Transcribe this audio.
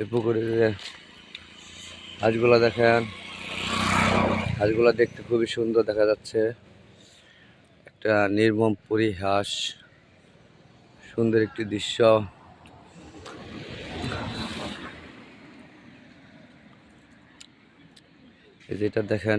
এই পুকুরে হাঁসগুলা দেখেন হাঁসগুলা দেখতে খুবই সুন্দর দেখা যাচ্ছে। একটা নির্মম পরিহাস, সুন্দর একটি দৃশ্য। যেটা দেখেন